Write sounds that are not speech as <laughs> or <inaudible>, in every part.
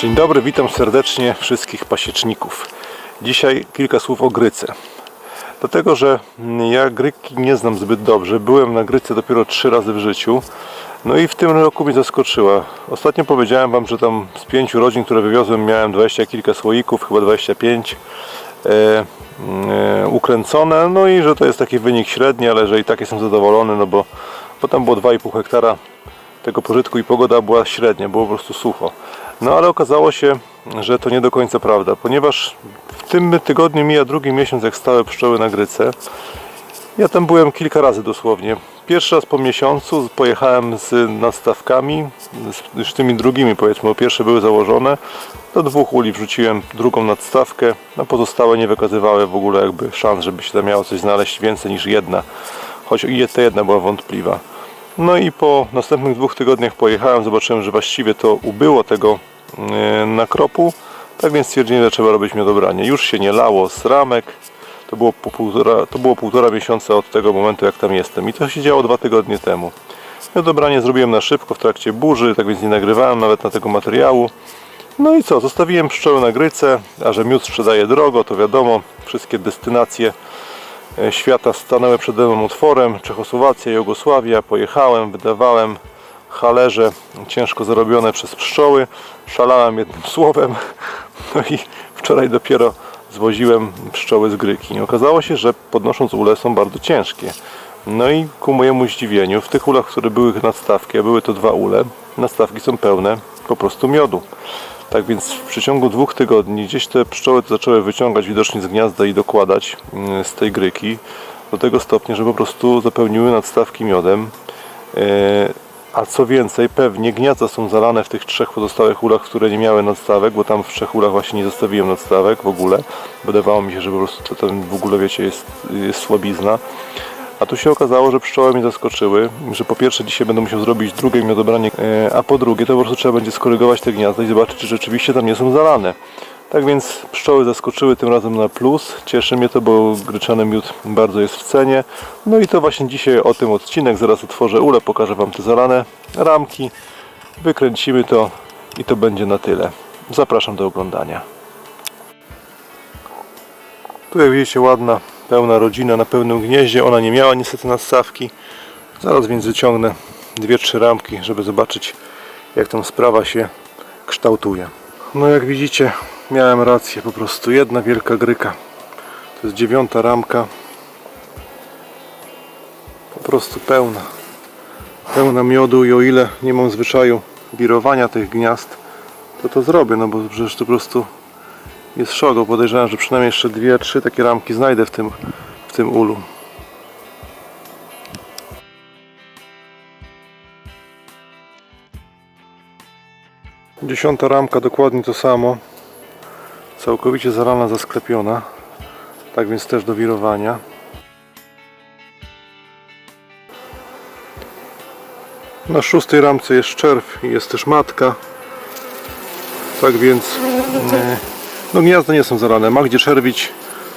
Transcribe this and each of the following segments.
Dzień dobry, witam serdecznie wszystkich pasieczników. Dzisiaj kilka słów o gryce. Dlatego, że ja gryki nie znam zbyt dobrze. Byłem na gryce dopiero trzy razy w życiu. No i w tym roku mnie zaskoczyła. Ostatnio powiedziałem Wam, że tam z pięciu rodzin, które wywiozłem, miałem 20 kilka słoików, chyba 25 e, e, ukręcone. No i że to jest taki wynik średni, ale że i tak jestem zadowolony, no bo, bo tam było 2,5 hektara tego pożytku i pogoda była średnia, było po prostu sucho. No ale okazało się, że to nie do końca prawda, ponieważ w tym tygodniu mija drugi miesiąc, jak stałe pszczoły na gryce. Ja tam byłem kilka razy dosłownie. Pierwszy raz po miesiącu pojechałem z nadstawkami, z już tymi drugimi powiedzmy, bo pierwsze były założone. Do dwóch uli wrzuciłem drugą nadstawkę, a pozostałe nie wykazywały w ogóle jakby szans, żeby się tam miało coś znaleźć więcej niż jedna. Choć ta jedna była wątpliwa. No i po następnych dwóch tygodniach pojechałem, zobaczyłem, że właściwie to ubyło tego e, nakropu. Tak więc stwierdziłem, że trzeba robić miodobranie. Już się nie lało z ramek. To było, po półtora, to było półtora miesiąca od tego momentu, jak tam jestem. I to się działo dwa tygodnie temu. Miodobranie zrobiłem na szybko w trakcie burzy, tak więc nie nagrywałem nawet na tego materiału. No i co, zostawiłem pszczoły na gryce, a że miód sprzedaje drogo, to wiadomo, wszystkie destynacje e, świata stanęły przed mną otworem. Czechosłowacja, Jugosławia, pojechałem, wydawałem halerze ciężko zarobione przez pszczoły. Szalałem jednym <laughs> słowem. No i wczoraj dopiero zwoziłem pszczoły z gryki. Okazało się, że podnosząc ule są bardzo ciężkie. No i ku mojemu zdziwieniu, w tych ulach, które były nadstawki, a były to dwa ule, nadstawki są pełne po prostu miodu. Tak więc w przeciągu dwóch tygodni gdzieś te pszczoły zaczęły wyciągać widocznie z gniazda i dokładać mm, z tej gryki do tego stopnia, że po prostu zapełniły nadstawki miodem. A co więcej, pewnie gniazda są zalane w tych trzech pozostałych ulach, które nie miały nadstawek, bo tam w trzech ulach właśnie nie zostawiłem nadstawek w ogóle. Wydawało mi się, że po prostu tam w ogóle wiecie jest, jest słabizna. A tu się okazało, że pszczoły mnie zaskoczyły, że po pierwsze dzisiaj będę musiał zrobić drugie miodobranie, e, a po drugie to po prostu trzeba będzie skorygować te gniazda i zobaczyć, czy rzeczywiście tam nie są zalane. Tak więc pszczoły zaskoczyły tym razem na plus. Cieszy mnie to, bo gryczany miód bardzo jest w cenie. No i to właśnie dzisiaj o tym odcinek. Zaraz otworzę ulę, pokażę Wam te zalane ramki. Wykręcimy to i to będzie na tyle. Zapraszam do oglądania. Tu jak widzicie ładna, pełna rodzina na pełnym gnieździe. Ona nie miała niestety nadstawki. Zaraz więc wyciągnę dwie, trzy ramki, żeby zobaczyć jak tam sprawa się kształtuje. No jak widzicie miałem rację, po prostu jedna wielka gryka. To jest dziewiąta ramka. Po prostu pełna. Pełna miodu i o ile nie mam zwyczaju wirowania tych gniazd, to to zrobię, no bo przecież to po prostu jest szok, bo podejrzewam, że przynajmniej jeszcze dwie, trzy takie ramki znajdę w tym, w tym ulu. Dziesiąta ramka, dokładnie to samo. Całkowicie zarana, zasklepiona. Tak więc też do wirowania. Na szóstej ramce jest czerw i jest też matka. Tak więc e, no gniazda nie są zarane. Ma gdzie czerwić.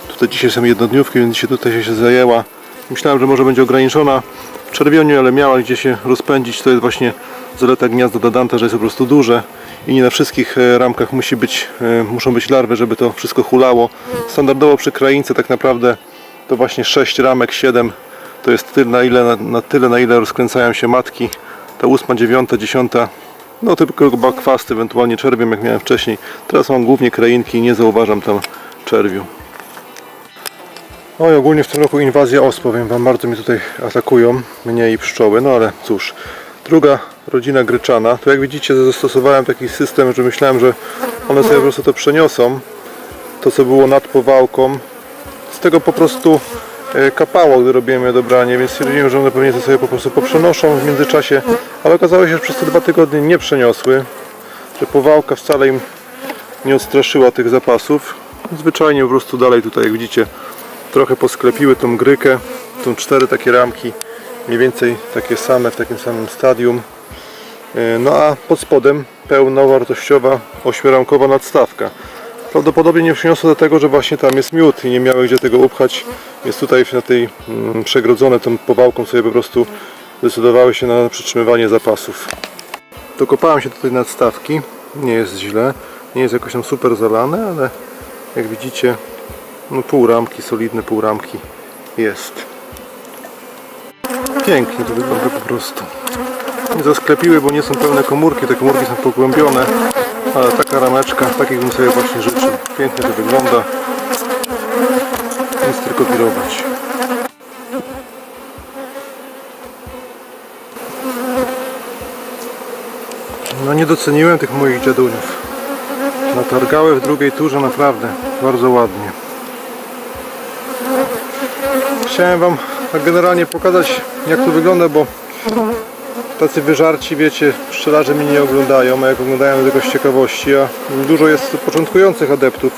Tutaj dzisiaj są jednodniówki, więc się tutaj się zajęła. Myślałem, że może będzie ograniczona czerwieniu, ale miała gdzie się rozpędzić. To jest właśnie zaleta gniazda Dadanta, że jest po prostu duże i nie na wszystkich e, ramkach musi być, e, muszą być larwy, żeby to wszystko hulało. Standardowo przy kraince tak naprawdę to właśnie 6 ramek, 7 to jest tyle na, ile, na, na tyle na ile rozkręcają się matki. Ta ósma, dziewiąta, dziesiąta no tylko bakwasty, ewentualnie czerwiem jak miałem wcześniej. Teraz mam głównie krainki i nie zauważam tam czerwiu. No i ogólnie w tym roku inwazja os, powiem Wam, bardzo mi tutaj atakują, mnie i pszczoły, no ale cóż. Druga rodzina gryczana, tu jak widzicie zastosowałem taki system, że myślałem, że one sobie po prostu to przeniosą, to co było nad powałką. Z tego po prostu e, kapało, gdy robiłem je dobranie, więc stwierdziłem, że one pewnie to sobie po prostu poprzenoszą w międzyczasie, ale okazało się, że przez te dwa tygodnie nie przeniosły, że powałka wcale im nie odstraszyła tych zapasów. Zwyczajnie po prostu dalej tutaj, jak widzicie, trochę posklepiły tą grykę. Są cztery takie ramki, mniej więcej takie same w takim samym stadium. E, No a pod spodem pełnowartościowa ośmioramkowa nadstawka. Prawdopodobnie nie przyniosło do tego, że właśnie tam jest miód i nie miały gdzie tego upchać. Więc tutaj na tej mm, przegrodzone tą powałką sobie po prostu zdecydowały się na przytrzymywanie zapasów. Dokopałem się tej nadstawki, nie jest źle. Nie jest jakoś tam super zalane, ale jak widzicie, no pół ramki, solidne pół ramki jest. Pięknie to wygląda po prostu. Nie zasklepiły, bo nie są pełne komórki, te komórki są pogłębione, ale taka rameczka, takich bym sobie właśnie życzył. Pięknie to wygląda. Nic tylko pirować. No nie doceniłem tych moich dziaduniów. Natargały w drugiej turze naprawdę bardzo ładnie. Chciałem Wam generalnie pokazać jak to wygląda, bo tacy wyżarci, wiecie, pszczelarze mnie nie oglądają, a jak oglądają tylko z ciekawości, a dużo jest początkujących adeptów.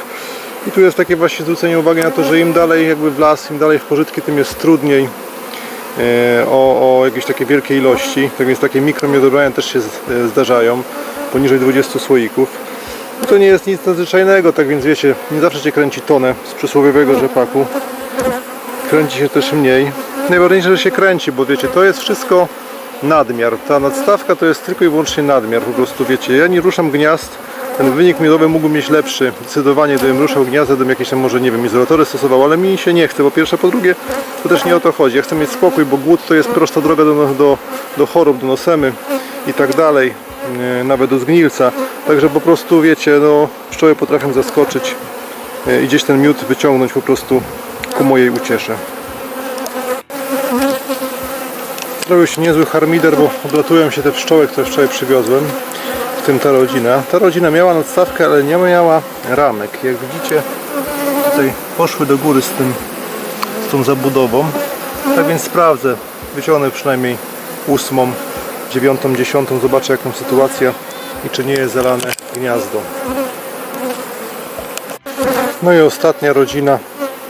I tu jest takie właśnie zwrócenie uwagi na to, że im dalej jakby w las, im dalej w pożytki, tym jest trudniej e, o, o jakieś takie wielkie ilości. Tak więc takie mikromiodobrania też się e, zdarzają, poniżej 20 słoików. I to nie jest nic nadzwyczajnego, tak więc wiecie, nie zawsze cię kręci tonę z przysłowiowego rzepaku. Kręci się też mniej. Najważniejsze, że się kręci, bo wiecie, to jest wszystko nadmiar. Ta nadstawka to jest tylko i wyłącznie nadmiar. Po prostu wiecie, ja nie ruszam gniazd. Ten wynik miodowy mógłby mieć lepszy. Zdecydowanie gdybym ruszał gniazda, gdybym jakieś tam może, nie wiem, izolatory stosował, ale mi się nie chce. Po pierwsze, po drugie, to też nie o to chodzi. Ja chcę mieć spokój, bo głód to jest prosta droga do, do, do chorób, do nosemy i tak dalej. e, Nawet do zgnilca. Także po prostu wiecie, no pszczoły potrafią zaskoczyć e, i gdzieś ten miód wyciągnąć po prostu ku mojej uciesze. Zrobił się niezły harmider, bo odlatują się te pszczoły, które wczoraj przywiozłem. W tym ta rodzina. Ta rodzina miała nadstawkę, ale nie miała ramek. Jak widzicie, tutaj poszły do góry z tym, z tą zabudową. Tak więc sprawdzę. Wyciągnę przynajmniej ósmą, dziewiątą, dziesiątą. Zobaczę jaką sytuacja i czy nie jest zalane gniazdo. No i ostatnia rodzina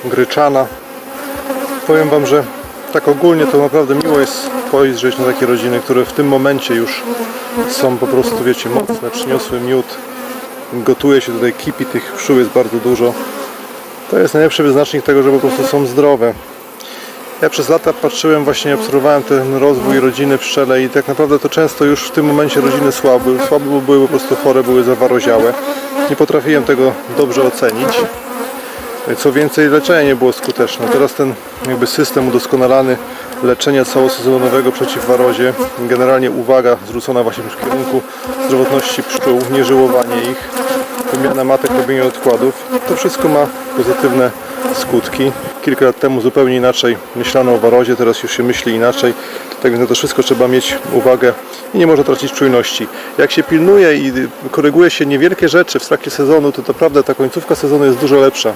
gryczana. Powiem Wam, że tak ogólnie to naprawdę miło jest spojrzeć na takie rodziny, które w tym momencie już są po prostu, wiecie, mocne, przyniosły miód. Gotuje się tutaj kipi, tych pszczół jest bardzo dużo. To jest najlepszy wyznacznik tego, że po prostu są zdrowe. Ja przez lata patrzyłem, właśnie obserwowałem ten rozwój rodziny pszczele i tak naprawdę to często już w tym momencie rodziny słabe, słabe były po prostu chore, były zawaroziałe. Nie potrafiłem tego dobrze ocenić. Co więcej, leczenie nie było skuteczne. Teraz ten jakby system udoskonalany leczenia całosezonowego przeciw warozie, generalnie uwaga zwrócona właśnie w kierunku zdrowotności pszczół, nieżyłowanie ich, wymiana matek, robienie odkładów, to wszystko ma pozytywne skutki. Kilka lat temu zupełnie inaczej myślano o warozie, teraz już się myśli inaczej. Tak więc na to wszystko trzeba mieć uwagę i nie można tracić czujności. Jak się pilnuje i koryguje się niewielkie rzeczy w trakcie sezonu, to naprawdę ta końcówka sezonu jest dużo lepsza.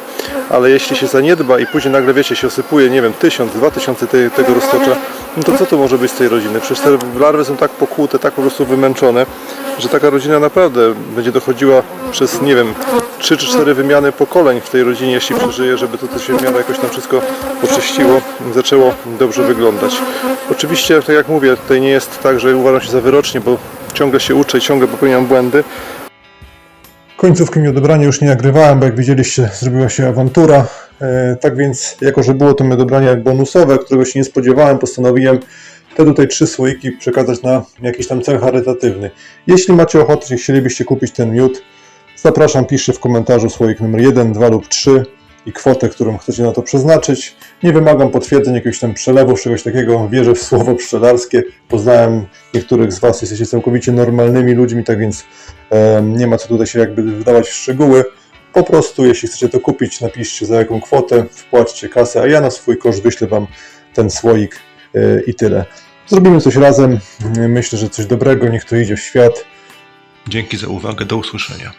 Ale jeśli się zaniedba i później nagle wiecie, się osypuje, nie wiem, tysiąc, dwa tysiące te, tego roztocza, no to co to może być z tej rodziny? Przecież te larwy są tak pokłute, tak po prostu wymęczone, że taka rodzina naprawdę będzie dochodziła przez, nie wiem, 3 czy 4 wymiany pokoleń w tej rodzinie, jeśli przeżyje, żeby to, to się w miarę jakoś tam wszystko oczyściło zaczęło dobrze wyglądać. Oczywiście, tak jak mówię, tutaj nie jest tak, że uważam się za wyrocznie, bo ciągle się uczę i ciągle popełniam błędy. Końcówki mi już nie nagrywałem, bo jak widzieliście, zrobiła się awantura. E, tak więc, jako że było to mi odebranie bonusowe, którego się nie spodziewałem, postanowiłem te tutaj trzy słoiki przekazać na jakiś tam cel charytatywny. Jeśli macie ochotę, chcielibyście kupić ten miód, zapraszam, piszcie w komentarzu słoik numer 1, 2 lub 3 i kwotę, którą chcecie na to przeznaczyć. Nie wymagam potwierdzeń jakiegoś tam przelewów, czegoś takiego. Wierzę w słowo pszczelarskie. Poznałem niektórych z Was, jesteście całkowicie normalnymi ludźmi, tak więc em, nie ma co tutaj się jakby wdawać w szczegóły. Po prostu, jeśli chcecie to kupić, napiszcie za jaką kwotę, wpłaćcie kasę, a ja na swój koszt wyślę Wam ten słoik e, i tyle. Zrobimy coś razem. Myślę, że coś dobrego, niech to idzie w świat. Dzięki za uwagę, do usłyszenia.